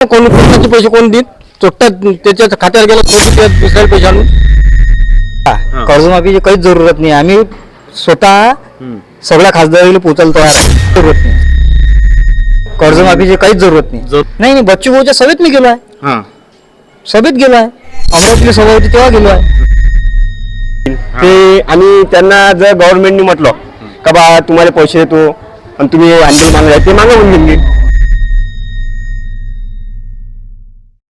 कोणी कोणाचे पैसे कोण देत? चोट्टात त्याच्या खात्यावर गेलं दुसऱ्याला पैसे आणून? हा. कर्जमाफीची काहीच जरूरत नाही. आम्ही स्वतः सगळ्या खासदारीला पोचायला तयार आहे. जरूरत नाही. कर्जमाफीची काहीच जरूरत नाही. जर- नाही नाही बच्चू भाऊच्या सभेत मी गेलो आहे हा. सभेत गेलो आहे अमरावतीला सभा होती तेव्हा गेलो आहे ते आणि त्यांना जर गव्हर्नमेंटने म्हटलं का बा तुम्हाला पैसे देतो आणि तुम्ही आंदोलन मागणार ते मागवून गेले.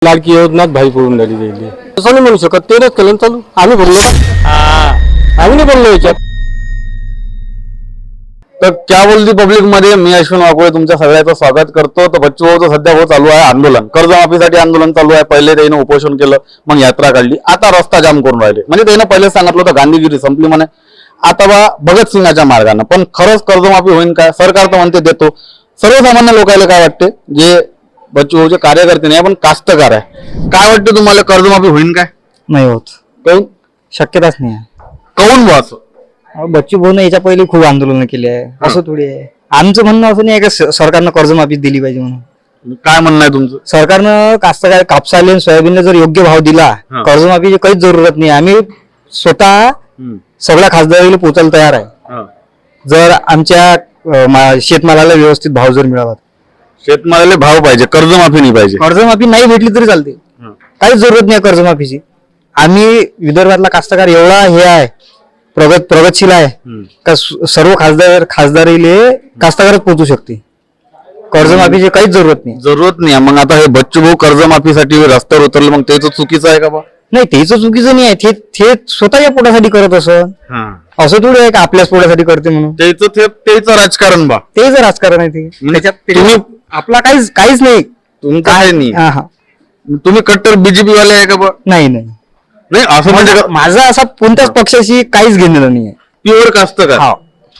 लाडकी योजनात भाई पडून झाली राहिली तसं नाही म्हणू शकत तेच केलं चालू. आम्ही बोललो. आम्ही नाही बोललो याच्यात. तर क्या बोलती पब्लिकमध्ये मी अश्विन वाकोळे तुमच्या सगळ्याचं स्वागत करतो. तर बच्चू भाऊचं सध्या हो चालू आहे आंदोलन. कर्जमाफीसाठी आंदोलन चालू आहे. पहिले त्यानं उपोषण केलं मग यात्रा काढली. आता रस्ता जाम करून राहिले. म्हणजे त्यानं पहिले सांगितलं होतं गांधीगिरी संपली म्हणे. आता बा भगतसिंगाच्या मार्गाने. पण खरंच कर्जमाफी होईल काय सरकार तर म्हणते देतो. सर्वसामान्य लोकांना काय वाटते? जे बच्चू भाऊचे कार्यकर्ते नाही पण कास्तकार आहे. काय वाटतं तुम्हाला कर्जमाफी होईल काय? नाही होत. काऊन? शक्यताच नाही आहे. काऊन बा असं? अहो, बच्चू भाऊ याच्या पहिले खूप आंदोलन केले आहे. असं थोडी आहे. आमचं म्हणणं असं नाही आहे का स- सरकारनं कर्जमाफी दिली पाहिजे म्हणून. काय म्हणणं आहे तुमचं? सरकारनं कास्तकार कापसाले आणि सोयाबीनला जर योग्य भाव दिला हा. कर्जमाफीची काहीच जरूरत नाही. आम्ही स्वतः सगळ्या खासदारीला पोचायला तयार आहे. जर आमच्या अं, मा- शेतमालाला व्यवस्थित भाव जर मिळाला तर. शेतमालाला भाव पाहिजे कर्जमाफी नाही पाहिजे. कर्जमाफी नाही भेटली तरी चालते. काहीच जरूरत नाही कर्जमाफीची. आम्ही विदर्भातला कास्तकार एवढा हे आहे प्रगत प्रगतशील आहे का सर्व खासदार खासदारीले कास्तकारच पोहोचू शकते. कर्जमाफीची काहीच जरूरत नाही. जरूरत नाही. मग आता हे बच्चू भाऊ कर्जमाफीसाठी रस्त्यावर उतरले मग त्याचं चुकीचं आहे का बा? नाही तेच चुकीचं नाही आहे. ते ते स्वतःच्या पोटासाठी करत असं असं थोडी आहे का आपल्याच पोटासाठी करते म्हणून? त्याचं ते त्याचं राजकारण बा. ते जर राजकारण आहे ते. त्याच्यात तुम्ही आपला काहीच काहीच नाही. तुमचं आहे नाही. हा हा. तुम्ही कट्टर बीजेपी वाले आहे का नाही नाही. नाही असं म्हणजे माझा माझा असा कोणत्याच पक्षाशी काहीच घेणं नाही आहे. प्युअर कास्त का? हाव.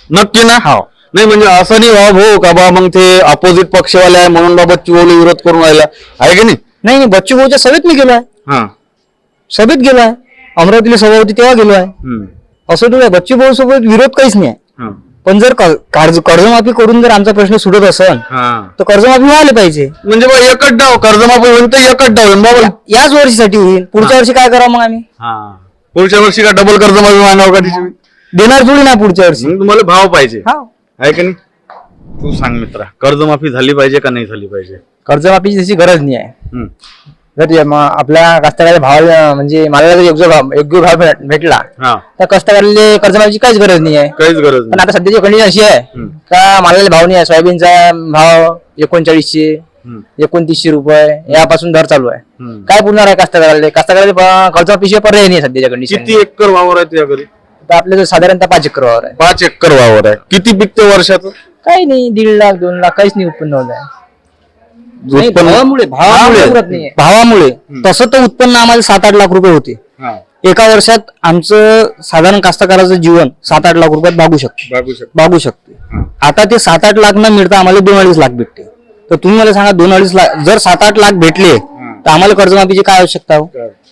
नक्की ना? हाव. नाही म्हणजे असं नाही भाऊ भाऊ का बा मग ते अपोजिट पक्षवाले आहे म्हणून बा बच्चू भाऊला विरोध करून राहिला. आहे की नाही? नाही नाही बच्चू भाऊच्या सभेत मी गेलो आहे हा. सभेत गेलो आहे अमरावतीला सभा होती तेव्हा गेलो आहे हम्म. असं आहे बच्चू भाऊ सोबत विरोध काहीच नाही आहे. हा. पण जर क- कर्ज कर्जमाफी करून जर आमचा प्रश्न सुटत असेल हा. तर कर्जमाफी व्हायला पाहिजे. म्हणजे बा एकच डाव कर्जमाफी होईल तर एकच डाव होईल बाबा. याच वर्षीसाठी होईल पुढच्या वर्षी काय करावं मग आम्ही? पुढच्या वर्षी का डबल कर्जमाफी मानव का तिची? देणार थोडी ना पुढच्या वर्षी. तुम्हाला भाव पाहिजे. हा. आहे का नाही? तू सांग मित्रा कर्जमाफी झाली पाहिजे का नाही झाली पाहिजे? कर्जमाफीची त्याची गरज नाही आहे. हम्म. जर आपल्या कास्तकाराला भाव म्हणजे जर योग्य भाव योग्य भाव भेट- भेटला हा. तर कष्टकऱ्याला कर्जमाफीची काहीच गरज नाही आहे. काहीच गरज पण नाही. आता सध्याची कंडिशन अशी आहे हम्म. का मालाला भाव नाही आहे. सोयाबीनचा भाव एकोणचाळीसशे हम्म. एकोणतीसशे रुपये यापासून दर चालू आहे. हम्म. काय पुरणार आहे कास्तकाराला कास्तकाराला कर्जमाफीशिवाय पर्याय नाही आहे सध्याच्या कंडिशन किती एकर वावर आहे तुझ्या घरी? तर आपल्याला साधारणतः पाच एकर वावर आहे. पाच एकर वावर आहे. किती पिकते वर्षाचं काही नाही दीड लाख दोन लाख काहीच नाही उत्पन्न होत आहे. नाही, उत्पन्न भावामुळे भावामुळे उरत नाहीये. भावामुळे. तसं तर उत्पन्न आम्हाला सात आठ लाख रुपये होते. हा, एका वर्षात आमचं साधारण कास्तकाराचं जीवन सात आठ लाख रुपयात भागू शकते. बागू शकतो. भागू शकते. आता ते सात आठ लाख न मिळता आम्हाला दोन अडीच लाख भेटते. तर तुम्ही मला सांगा दोन अडीच लाख जर सात आठ लाख भेटले तर आम्हाला कर्जमाफीची काय आवश्यकता हो?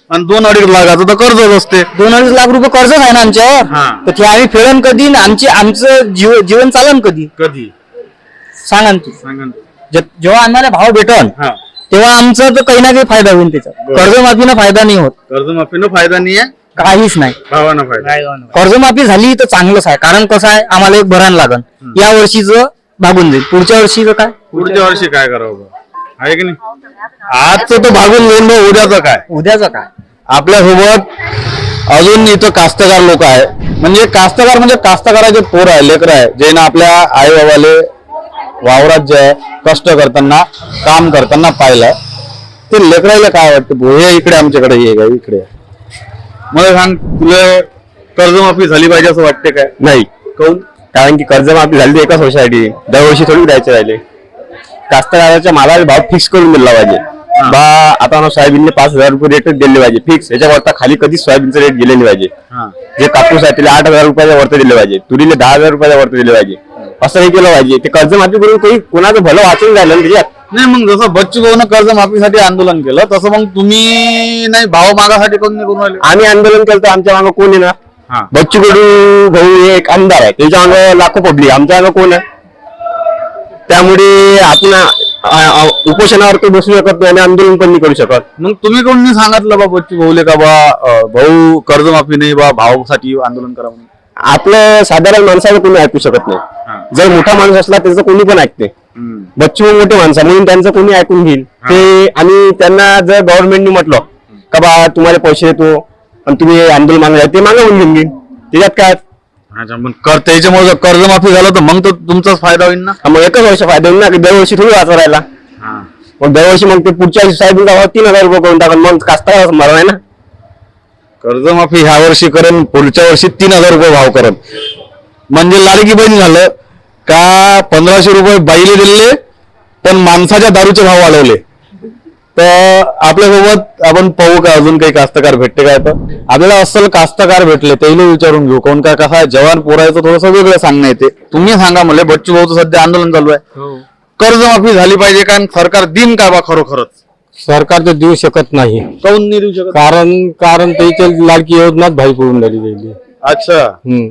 आणि दोन अडीच लाखाचं तर कर्जच असते. दोन अडीच लाख रुपये कर्जच आहे ना आमच्यावर. तर ते आम्ही फेडन कधी आणि आमचे आमचं जीव जीवन चालन कधी? कधी? सांगा ना तू सांगा ना. जे- जेव्हा आम्हाला भाव भेटन हा. तेव्हा आमचा तर काही ना काही फायदा होईल त्याचा. बरं. कर्जमाफीनं फायदा नाही होत. कर्जमाफीनं फायदा नाही आहे काहीच नाही. भावानं फायदा. कर्जमाफी झाली तर चांगलंच आहे कारण कसं आहे आम्हाला एक भरण लागन. या वर्षीचं भागून जाईल. पुढच्या वर्षीचं काय? पुढच्या वर्षी काय करावं बा? आहे की नाही? आजचं तर भागून जाईल. मग उद्याचं काय? उद्याचं काय? आपल्यासोबत अजून इथं कास्तकार लोक आहे म्हणजे कास्तकार म्हणजे कास्तकाराचे पोर आहे लेकर आहे जे ना आपल्या आई बाबाले वावरात जे आहे कष्ट करताना काम करताना पाहिलंय ते लेकरायला काय वाटतं भाऊ, हे इकडे आमच्याकडे ये का इकडे ये. मला सांग तुला कर्जमाफी झाली पाहिजे असं वाटते काय? नाही. काऊन? कारण की कर्जमाफी झाली एकाच वर्षासाठी दरवर्षी थोडी द्यायचे राहिले. कास्तकाराच्या मालाला भाव फिक्स करून दिला पाहिजे. बा आता ना सोयाबीनने पाच हजार रुपये रेटच दिले पाहिजे फिक्स याच्यावरता खाली कधीच सोयाबीनचं रेट गेले नाही पाहिजे. हा. जे कापूस आहे त्याला आठ हजार रुपयाच्या वरती दिले पाहिजे. तुरीले दहा हजार रुपयाच्या वरती दिले पाहिजे. असं हे केलं पाहिजे. ते कर्जमाफी करून काही कोणाचं भलं वाचून राहिलं ना त्याच्यात. नाही मग जसं बच्चू भाऊनं कर्जमाफीसाठी आंदोलन केलं तसं मग तुम्ही नाही भाव मागासाठी कोण नाही करून राहिले? आम्ही आंदोलन केलं तर आमच्या मागं कोण आहे ना हा. बच्चू कडू भाऊ हे एक आमदार आहे त्याच्या मागं लाखो पब्लिक आमच्या मागं कोण आहे? त्यामुळे आपण उपोषणावर काही बसू शकत नाही आणि आंदोलन पण नाही करू शकत. मग तुम्ही कोण नाही सांगितलं बा बच्चू भाऊले का बा अं, भाऊ कर्जमाफी नाही बा भावासाठी आंदोलन करा म्हणून आपलं साधारण माणसाला कोणी ऐकू शकत नाही. जर मोठा माणूस असला त्याचं कोणी पण ऐकते. बच्चू मोठे माणसं म्हणून त्यांचं कोणी ऐकून घेईल. ते आणि त्यांना जर गव्हर्नमेंटने म्हटलं का बा तुम्हाला पैसे देतो आणि तुम्ही आंदोलन मागणार ते मागवून घेऊन घेईन त्याच्यात काय? अच्छा पण कर त्याच्यामुळे जर कर्जमाफी झालं तर मग तर तुमचाच फायदा होईल ना? हा, मग एकच वर्ष फायदा होईल ना की दरवर्षी थोडी वाचवा राहिला मग दरवर्षी मग ते पुढच्या वर्षी साहेब भाव तीन हजार रुपये करून टाकून मग कास्ता मरण आहे ना. कर्जमाफी ह्या वर्षी करेन पुढच्या वर्षी तीन हजार रुपये भाव करेन. म्हणजे लाडकी बहीण झालं का पंधराशे रुपये बाईले दिले पण माणसाच्या दारूचे भाव वाढवले. तर आपल्यासोबत आपण पाहू का अजून काही कास्तकार भेटते काय तर आपल्याला अस्सल कास्तकार भेटले त्याला विचारून घेऊ. कोण काय कसा जवान पोरायचं थोडस वेगळं सांगणं येते तुम्ही सांगा मला बच्चू भाऊचं सध्या आंदोलन चालू आहे. कर्जमाफी झाली पाहिजे कारण सरकार दिन का बा खरोखरच? सरकार तर देऊ शकत नाही. काऊन नाही देऊ शकत? कारण कारण त्याच्या लाडकी योजनाच भाई पडून झाली गेली अच्छा. हम्म.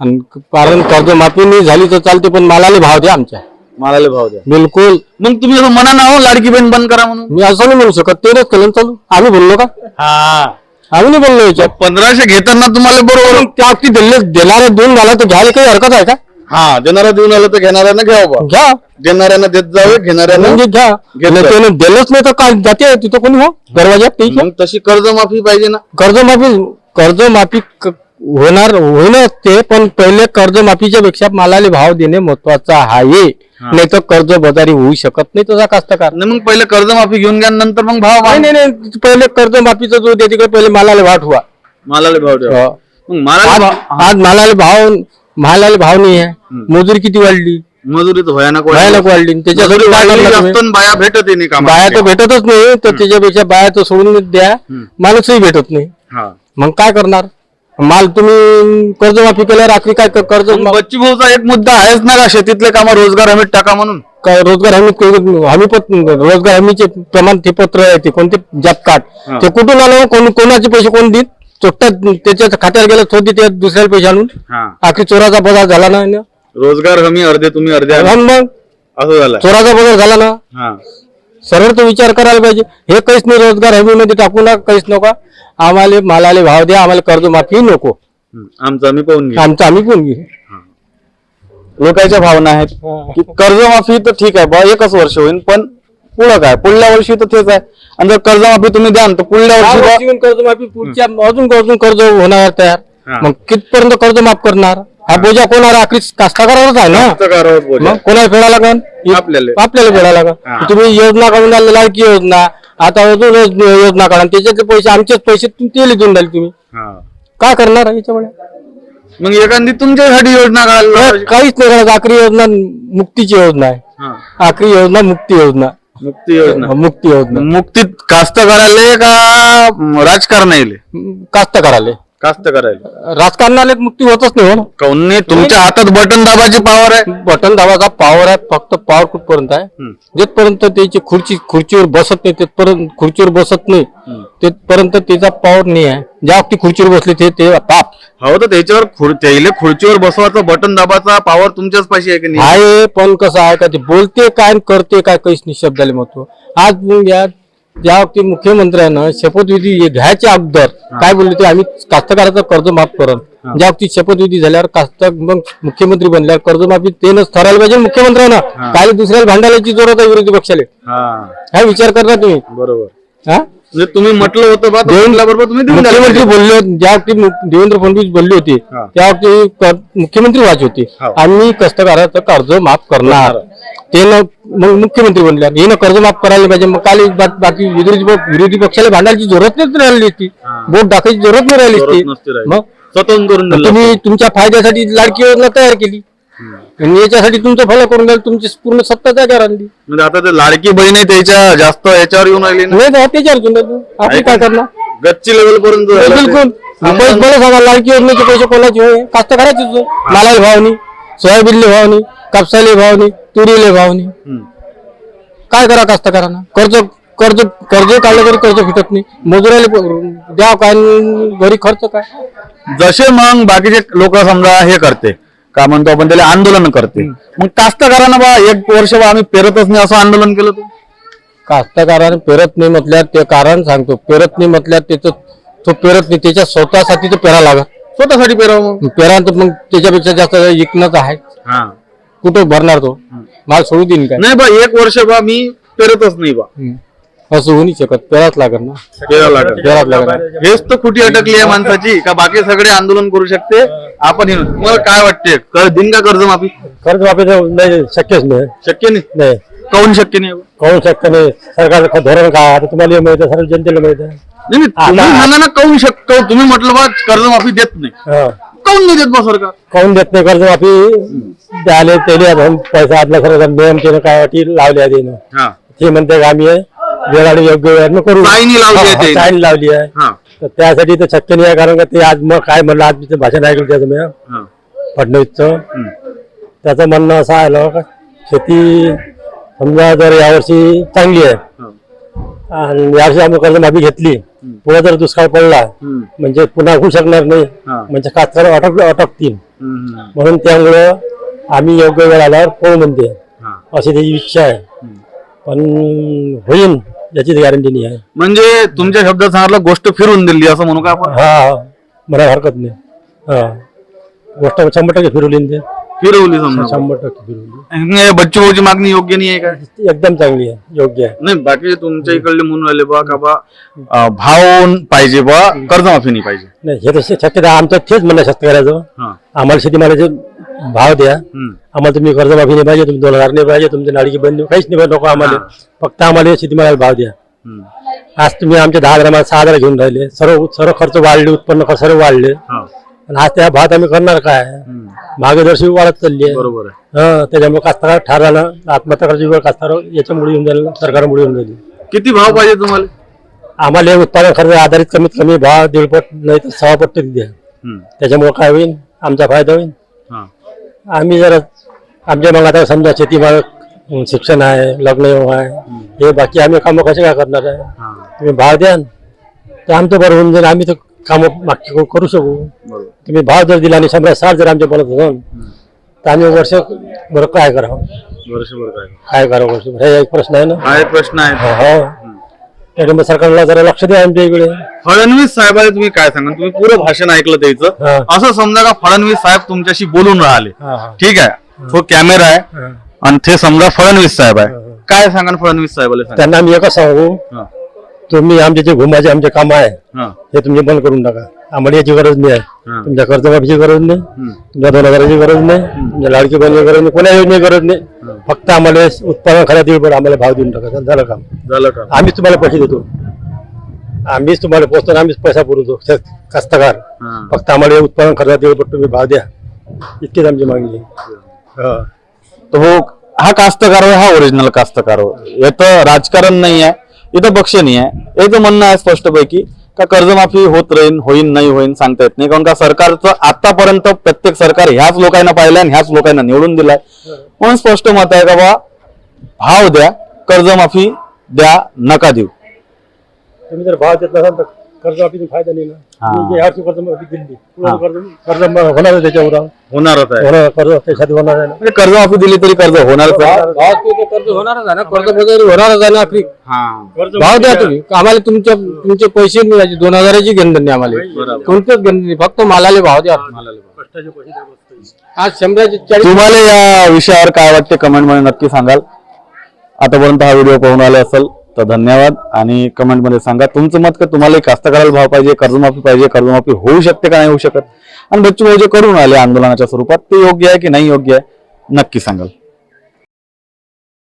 आणि कारण कर्जमाफी नाही झाली तर चालते पण मालाला भाव द्या आमच्या. मालाले भाव द्या. बिलकुल. मग तुम्ही असं म्हणा ना हो लाडकी बहीण बंद करा म्हणून. मी असं नाही म्हणू शकत तेच केलं ना चालू. आम्ही बोललो का? हा. आम्ही नाही बोललो याच्यात. पंधराशे घेताना तुम्हाला बरोबर त्या अगदी दिले देणारे देऊन झाला तर घ्यायला काही हरकत आहे का? हा देणारा देऊन आलं तर घेणाऱ्यांना घ्यावं बा घ्या. देणाऱ्यांना देत जावे घेणाऱ्यांना म्हणजे घ्या. घेतलं. त्याने दिलंच नाही तर काय जाते? तिथं कोणी हो? दरवाज्यात ठीक आहे मग तशी कर्जमाफी पाहिजे ना. कर्जमाफी कर्जमाफी क- होणार होणार ते पण पहिले कर्जमाफीच्या पेक्षा मालाले भाव देणे महत्त्वाचा आहे. नाही तर कर्ज बजारी होऊ शकत नाही तसा कास्तकार. मग पहिले कर्जमाफी घेऊन घ्या नंतर मग भाव नाही. नाही नाही. पहिले कर्जमाफीचा जो देते तिकडे पहिले मालाले भाव ठेवा मालाले भाव द्या. हो. मग मालाले आज आज मालाले भाव मालाले भाव नाही आहे. मजुरी किती वाढली? मजुरी तर भयानक वाढली. भयानक वाढली. त्याच्यासाठी मजुरी काय वाढली करणार जास्त तुम्ही? आणि बाया भेटत नाही कामाला. बाया तर भेटतच नाही तर त्याच्यापेक्षा बाया तर सोडून द्या. माणूसही भेटत नाही. हा. मग काय करणार? माल तुम्ही कर्जमाफी केल्यावर आखरी काय क- कर्ज बच्चू भाऊचा एक मुद्दा आहेच ना का शेतीतले काम रोजगार हमीत टाका म्हणून? काय रोजगार हमी हमी रोजगार हमीचे प्रमाण ते पत्र आहे ते कोणते जॉब कार्ड ते कुठून आलं कोण कोणाचे पैसे कोण देत? चोट्टा त्याच्या खात्यावर गेलं ते दुसऱ्याला पैसे आणून. हा. आखरी चोराचा बाजार झाला ना रोजगार हमी अर्धे तुम्ही अर्धे आम्ही. मग? असं झालं चोराचा बाजार झाला ना. हा. सरळ तो विचार करायला पाहिजे. हे काहीच नाही रोजगार हमीमध्ये टाकू नका काहीच नका. आम्हाला मालाले भाव द्या आम्हाला कर्जमाफी नको. आमचं आम्ही पाहून घेऊ. आमचं आम्ही कोण घेऊ. लोकांच्या भावना आहेत. की कर्जमाफी तर ठीक आहे बा एकच वर्ष होईल पण पुढं काय? पुढल्या वर्षी तर तेच आहे. आणि जर कर्जमाफी तुम्ही द्याल तर पुढल्या वर्षी कर्जमाफी पुढच्या अजून अजून कर्ज होणार तयार. मग कितपर्यंत कर्ज माफ करणार? हा बोजा कोणाला आखरी कास्तकारावरच आहे ना कास्तकारावर बोजा. मग कोणाला फेडा लागन? आपल्याला. आपल्याला फेडा लागन. तुम्ही योजना काढून आले लाडकी योजना? आता अजून योज- योजना काढा. त्याच्यातले पैसे आमचेच पैसे तुम्ही ते लिहून द्याल तुम्ही. हा. काय करणार याच्यामुळे? मग एखादी तुमच्यासाठी योजना पाहिजे. काहीच नाही करत आखरी योजना मुक्तीची योजना आहे. आखरी योजना मुक्ती योजना. मुक्ती योजना. मुक्ती योजना. मुक्तीत कास्तकाराले का राजकारणाले कास्तकाराले. कास्तकाराले राजकारणाला मुक्ती होतच नाही हो ना. काऊन नाही? तुमच्या हातात बटन दाबाची पावर आहे. बटन दाबाचा पॉवर आहे फक्त पॉवर कुठपर्यंत आहे? जिथपर्यंत त्याची खुर्ची खुर्चीवर बसत नाही तिथपर्यंत खुर्चीवर बसत नाही तिथपर्यंत त्याचा पॉवर नाही आहे. ज्या व्यक्ती खुर्चीवर बसले ते ते पाप हो तर त्याच्यावर खुर- त्याले खुर्चीवर बसवायचं बटन दाबाचा पावर तुमच्याच पाशी आहे की नाही? आहे पण कसं आहे का ते बोलते काय आणि करते काय काहीच नाही शब्दाले महत्त्व. आज या ज्या व्यक्ती मुख्यमंत्र्यानं शपथविधी घ्यायच्या अगोदर काय बोलले ते आम्ही कास्तकाराचं कर्ज माफ करन. ज्या व्यक्ती शपथविधी झाल्यावर कास्त मग मुख्यमंत्री बनल्यावर कर्जमाफी तेनच ठरायला पाहिजे मुख्यमंत्र्यानं. काय दुसऱ्याला भांडायची जोरात आहे विरोधी पक्षाले. हा. हा विचार करणार तुम्ही. बरोबर. हा? म्हणजे तुम्ही म्हटलं होतं बा बरोबर तुम्ही देऊन मुख्यमंत्री. बोलले होते ज्या मु- देवेंद्र फडणवीस बोलले होते हा. त्या मुख्यमंत्री व्हायचे होते. हो. आम्ही कष्टकऱ्याचं कर्ज माफ करणार. ते न मग मुख्यमंत्री बनल्या हे न कर्ज माफ करायला पाहिजे. मग काल बा- बाकी विरोधी विरोधी पक्षाला भांडायची जरूरत नाही राहिली असती बोट टाकायची जरूरत नाही राहिली राहिली. मग स्वतंत्र दिलं तुम्ही तुमच्या फायद्यासाठी लाडकी योजना तयार केली. आणि याच्यासाठी तुमचं फॉलो करून द्याल तुमची पूर्ण सत्ता जाग्यावर आणली म्हणजे आता ते लाडकी बहीण आहे त्याच्या जास्त याच्यावर येऊन राहिली ना. नाही तर त्याच्यावर घेऊन द्या तू. आपण काय करणार? गच्ची लेवल पर्यंत झालं ते. बिलकुल. पैसे मला सांगा लाडकी योजनेचे पैसे कोणाचे होय? कास्तकाराचेच होय मालाला भावनी सोयाबीनले भावनी कापसाले भावनी तुरीले भावनी. हम्म. काय करा कास्तकारांना कर्ज कर्ज कर्ज काढलं तरी कर्ज फिटत नाही. मजुराले द्या काय? आणि घरी खर्च काय? जसे मग बाकीचे लोक समजा हे करते. का म्हणतो आपण त्याला आंदोलन करते. मग कास्तकारांना बा एक वर्ष बा आम्ही पेरतच नाही असं आंदोलन केलं तू? कास्तकाराने पेरत नाही म्हटल्यावर ते कारण सांगतो. पेरत नाही म्हटल्यावर त्याचं तो पेरत नाही त्याच्या स्वतःसाठी तो पेरा लागत स्वतःसाठी पेरावं मग? पेरा तर मग त्याच्यापेक्षा जास्त विकणंच आहे. हा. कुठं भरणार तो? माल सोडू देईन काय? नाही बा एक वर्ष बा मी पेरतच नाही बा. हम्म. असं होऊ नाही शकत. पेराच लागत ना. पेरावं लागेल. पेराच लागत हेच तर कुठे अटकली आहे माणसाची का बाकी सगळे आंदोलन करू शकते? आपण हे. तुम्हाला काय वाटते कर दिन का कर्जमाफी कर्ज माफी नाही शक्यच नाही. शक्य नाही? नाही. काऊन शक्य नाही? बा? काहून शक्य नाही? सरकारचं धोरण काय? आता तुम्हाला माहीत आहे सर्व जनतेला माहीत आहे. नाही नाही, तुम्ही सांगा ना काऊन शक्य तुम्ही म्हटलं बा कर्जमाफी देत नाही. हा. काऊन नाही देत बा सरकार? काहून देत नाही कर्ज माफी? द्याले त्याने आता पैसा आपल्या सर्व नियम त्यानं काय अटी लावल्या त्यानं हा. ते म्हणते का आम्ही वेळाने योग्य वेळाने करू. साईनी लावली आहे त्याने. लावली आहे. हा. तर त्यासाठी तर शक्य नाही आहे कारण का ते आज मग काय म्हणलं आज मी ते भाषण ऐकलं त्याचं मी हा. फडणवीसचं. हम्म. त्याचं म्हणणं असं आलं का शेती समजा जर यावर्षी चांगली आहे. हा. आणि यावर्षी आम्ही कर्जमाफी घेतली पुढे जर दुष्काळ पडला हम्म. म्हणजे पुन्हा होऊ शकणार नाही. हा. म्हणजे कास्तकार अटक अटकतील. हम्म. म्हणून त्यामुळं आम्ही योग्य वेळ आल्यावर पळू म्हणते. हा. अशी त्याची इच्छा आहे. पण होईल याचीच गॅरंटी नाही आहे. म्हणजे तुमच्या शब्दात सांगितलं गोष्ट फिरून दिली असं म्हणू का आपण? हा हा. मला हरकत नाही. हा. गोष्ट शंभर टक्के फिरवली ना ते. फिरवली समजा. शंभर टक्के फिरवली. हे बच्चू भाऊची मागणी योग्य नाही आहे का? एकदम चांगली आहे. योग्य आहे. नाही बाकी तुमच्या इकडले म्हणून राहिले बा का बा अं, भाव पाहिजे बा कर्जमाफी नाही पाहिजे. नाही हे तर शक्यता आमचं तेच म्हणणं आहे शेतकऱ्याचं. हा. आम्हाला शेतीमालाचे भाव द्या. आम्हाला तुम्ही कर्जमाफी नाही पाहिजे तुम्ही दोन हजार नाही पाहिजे तुमची नाडीची बंद काहीच नाही नको आम्हाला. फक्त आम्हाला शेतीमालाला भाव द्या. आज तुम्ही आमच्या दहा हजार सहा हजार घेऊन राहिले. सर्व सर्व खर्च वाढले उत्पन्न खर्च सर्व वाढले. आणि आज त्या भावात आम्ही करणार काय? हम्म. मार्गदर्शी वाढत चालली आहे. बरोबर हा त्याच्यामुळे कास्तकार ठार झाला. आत्महत्या करायची वेळ कास्तकार याच्यामुळे येऊन जाईल सरकारमुळे येऊन जाईल. किती भाव पाहिजे तुम्हाला? आम्हाला उत्पादन खर्च आधारित कमीत कमी भाव दीडपट नाही तर सहा पट तरी द्या. त्याच्यामुळे काय होईल? आमचा फायदा होईल. आम्ही जर आमच्या मग आता समजा शेतीमाल शिक्षण आहे लग्न आहे हे बाकी आम्ही कामं कसे काय करणार आहे. तुम्ही भाव द्या तर आमचं बरं होऊन जाईल आम्ही तर कामं मागची करू- शकू. तुम्ही भाव जर दिला आणि शंभर साठ जर आमच्या बोलत असाल तर आम्ही वर्ष बरं काय करावं? वर्षभर काय काय करावं? वर्षभर? हे एक प्रश्न आहे ना. हा एक प्रश्न आहे. हो. त्याच्यामुळे सरकारला जरा लक्ष द्या आमच्या इकडे. फडणवीस साहेबाला तुम्ही काय सांगा? तुम्ही पुरं भाषण ऐकलं त्याचं. असं समजा का फडणवीस साहेब तुमच्याशी बोलून राहिले. हा, हा. ठीक आहे? तो कॅमेरा आहे. आणि ते समजा फडणवीस साहेब आहे. काय सांगा फडणवीस साहेबाला सांगा? त्यांना आम्ही एकच सांगू. हा. तुम्ही आमचे जे घुमाचे आमचे काम आहे हा. हे तुम्ही बंद करून टाका. आम्हाला याची गरज नाही आहे. हा. तुमच्या कर्जमाफीची गरज नाही. तुमच्या दोन हजाराची गरज नाही. तुमच्या लाडकी बहिणीची गरज नाही. कोणा योजनेची गरज नाही. फक्त आम्हाला उत्पादन खऱ्या दीड आम्हाला भाव देऊन टाका. झालं काम. झालं का आम्हीच तुम्हाला पैसे देतो. आम्हीच तुम्हाला पोचतो आम्हीच पैसा पुरवतो. शेत- कास्तकार. हा. फक्त आम्हाला हे उत्पादन खर्च दीड तुम्ही भाव द्या. इतकीच आमची मागणी आहे. हा. हो. हा कास्तकार आहे, हा ओरिजिनल कास्तकार आहे. याचं राजकारण नाही आहे. इथं बक्ष नाही आहे. याचं म्हणणं आहे स्पष्टपैकी. का कर्जमाफी होत राहीन होईन नाही होईन सांगता येत नाही. कारण का सरकारचं आतापर्यंत प्रत्येक सरकार ह्याच लोकांना पाहिलंय आणि ह्याच लोकांना निवडून दिलाय. म्हणून स्पष्ट मत आहे का बा भाव द्या कर्जमाफी द्या नका देऊ. तुम्ही जर भाव देत नसाल तर कर्जमाफीचा फायदा नाही ना. हा. तुम्ही जे हरची कर्जमाफी दिली पुढं कर्ज कर्ज होणार आहे त्याच्यावर. होणारच आहे. होणार कर्ज त्यासाठी होणार आहे ना. म्हणजे कर्जमाफी दिली तरी कर्ज होणारच आहे. कर्ज होणारच आहे ना. कर्ज वगैरे होणारच आहे ना आखरी भाव द्या तुम्ही. आम्हाला तुमच्या तुमचे पैसे पाहिजे दोन हजाराची गंध नाही आम्हाला. कोणतेच गंध नाही. फक्त मालाले भाव द्या. आज शंभराचे चाळीस तुम्हाला या विषयावर काय वाटते कमेंटमध्ये नक्की सांगाल. आतापर्यंत हा व्हिडिओ पाहून आला असेल. तर धन्यवाद. आणि कमेंटमध्ये सांगा तुमचं मत का तुम्हाला कास्तकाराला भाव पाहिजे कर्जमाफी पाहिजे कर्जमाफी होऊ शकते का नाही होऊ शकत? आणि बच्चू भाऊ जे करून आले आंदोलनाच्या स्वरूपात ते योग्य आहे की नाही योग्य आहे? नक्की सांगाल.